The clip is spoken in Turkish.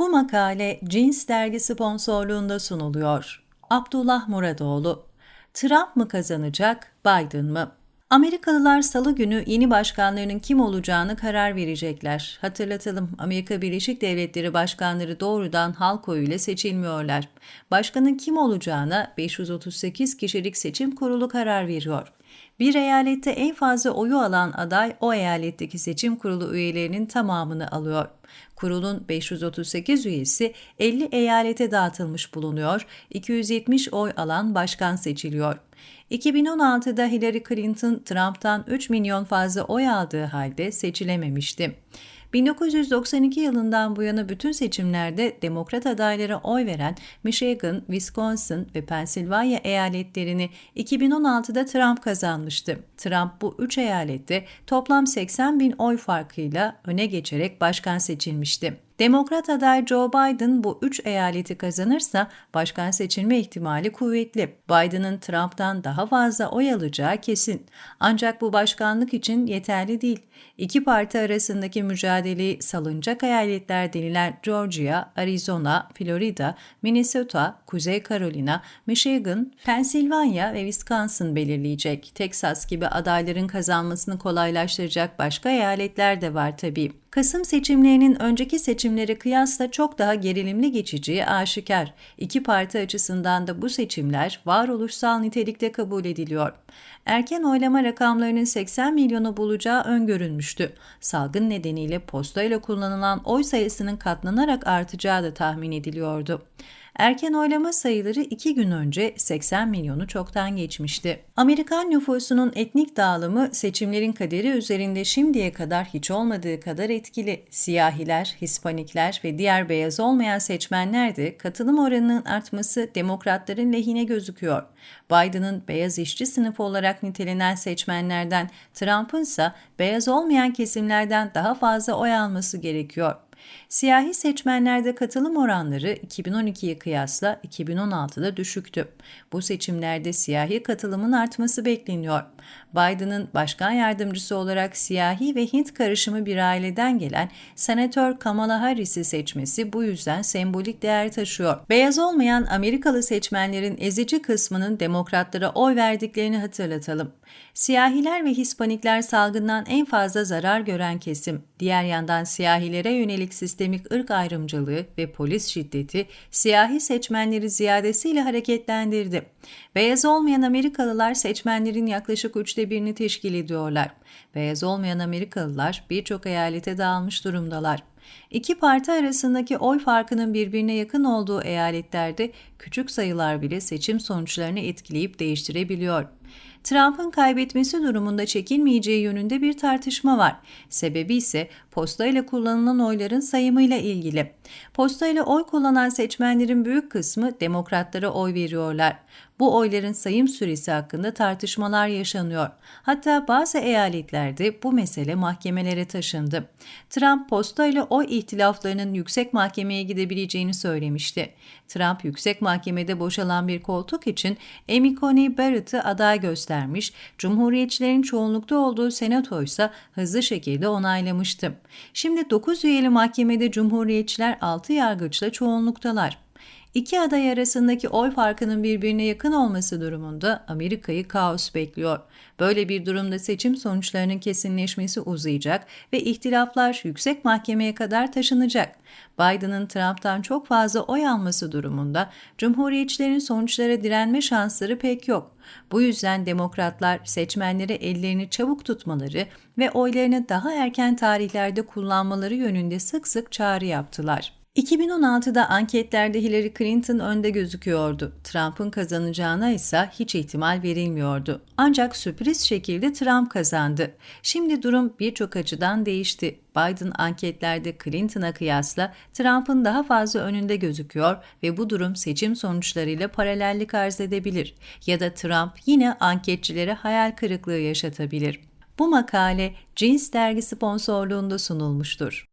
Bu makale Cins dergi sponsorluğunda sunuluyor. Abdullah Muradoğlu Trump mı kazanacak, Biden mı? Amerikalılar salı günü yeni başkanlarının kim olacağını karar verecekler. Hatırlatalım Amerika Birleşik Devletleri başkanları doğrudan halk oyuyla seçilmiyorlar. Başkanın kim olacağına 538 kişilik seçim kurulu karar veriyor. Bir eyalette en fazla oyu alan aday o eyaletteki seçim kurulu üyelerinin tamamını alıyor. Kurulun 538 üyesi 50 eyalete dağıtılmış bulunuyor, 270 oy alan başkan seçiliyor. 2016'da Hillary Clinton Trump'tan 3 milyon fazla oy aldığı halde seçilememişti. 1992 yılından bu yana bütün seçimlerde demokrat adaylara oy veren Michigan, Wisconsin ve Pennsylvania eyaletlerini 2016'da Trump kazanmıştı. Trump bu üç eyalette toplam 80 bin oy farkıyla öne geçerek başkan seçilmişti. Demokrat aday Joe Biden bu üç eyaleti kazanırsa başkan seçilme ihtimali kuvvetli. Biden'ın Trump'tan daha fazla oy alacağı kesin. Ancak bu başkanlık için yeterli değil. İki parti arasındaki mücadeleyi salınacak eyaletler denilen Georgia, Arizona, Florida, Minnesota, Kuzey Carolina, Michigan, Pennsylvania ve Wisconsin belirleyecek. Texas gibi adayların kazanmasını kolaylaştıracak başka eyaletler de var tabii. Kasım seçimlerinin önceki seçimlere kıyasla çok daha gerilimli geçeceği aşikar. İki parti açısından da bu seçimler varoluşsal nitelikte kabul ediliyor. Erken oylama rakamlarının 80 milyonu bulacağı öngörülmüştü. Salgın nedeniyle postayla kullanılan oy sayısının katlanarak artacağı da tahmin ediliyordu. Erken oylama sayıları iki gün önce 80 milyonu çoktan geçmişti. Amerikan nüfusunun etnik dağılımı seçimlerin kaderi üzerinde şimdiye kadar hiç olmadığı kadar etkili. Siyahiler, Hispanikler ve diğer beyaz olmayan seçmenler de katılım oranının artması demokratların lehine gözüküyor. Biden'ın beyaz işçi sınıfı olarak nitelenen seçmenlerden, Trump'ın ise beyaz olmayan kesimlerden daha fazla oy alması gerekiyor. Siyahi seçmenlerde katılım oranları 2012'ye kıyasla 2016'da düşüktü. Bu seçimlerde siyahi katılımın artması bekleniyor. Biden'ın başkan yardımcısı olarak siyahi ve Hint karışımı bir aileden gelen Senatör Kamala Harris'i seçmesi bu yüzden sembolik değer taşıyor. Beyaz olmayan Amerikalı seçmenlerin ezici kısmının demokratlara oy verdiklerini hatırlatalım. Siyahiler ve Hispanikler salgından en fazla zarar gören kesim. Diğer yandan siyahilere yönelik sistemik ırk ayrımcılığı ve polis şiddeti siyahi seçmenleri ziyadesiyle hareketlendirdi. Beyaz olmayan Amerikalılar seçmenlerin yaklaşık üçte birini teşkil ediyorlar. Beyaz olmayan Amerikalılar birçok eyalete dağılmış durumdalar. İki parti arasındaki oy farkının birbirine yakın olduğu eyaletlerde küçük sayılar bile seçim sonuçlarını etkileyip değiştirebiliyor. Trump'ın kaybetmesi durumunda çekilmeyeceği yönünde bir tartışma var. Sebebi ise postayla kullanılan oyların sayımıyla ilgili. Postayla oy kullanan seçmenlerin büyük kısmı demokratlara oy veriyorlar. Bu oyların sayım süresi hakkında tartışmalar yaşanıyor. Hatta bazı eyaletlerde bu mesele mahkemelere taşındı. Trump postayla oy ihtilaflarının yüksek mahkemeye gidebileceğini söylemişti. Trump yüksek mahkemede boşalan bir koltuk için Amy Coney Barrett'ı aday göstermiş, Cumhuriyetçilerin çoğunlukta olduğu senato ise hızlı şekilde onaylamıştı. Şimdi 9 üyeli mahkemede Cumhuriyetçiler 6 yargıçla çoğunluktalar. İki aday arasındaki oy farkının birbirine yakın olması durumunda Amerika'yı kaos bekliyor. Böyle bir durumda seçim sonuçlarının kesinleşmesi uzayacak ve ihtilaflar yüksek mahkemeye kadar taşınacak. Biden'ın Trump'tan çok fazla oy alması durumunda Cumhuriyetçilerin sonuçlara direnme şansları pek yok. Bu yüzden demokratlar seçmenlere ellerini çabuk tutmaları ve oylarını daha erken tarihlerde kullanmaları yönünde sık sık çağrı yaptılar. 2016'da anketlerde Hillary Clinton önde gözüküyordu. Trump'ın kazanacağına ise hiç ihtimal verilmiyordu. Ancak sürpriz şekilde Trump kazandı. Şimdi durum birçok açıdan değişti. Biden anketlerde Clinton'a kıyasla Trump'ın daha fazla önünde gözüküyor ve bu durum seçim sonuçlarıyla paralellik arz edebilir. Ya da Trump yine anketçilere hayal kırıklığı yaşatabilir. Bu makale Cins dergi sponsorluğunda sunulmuştur.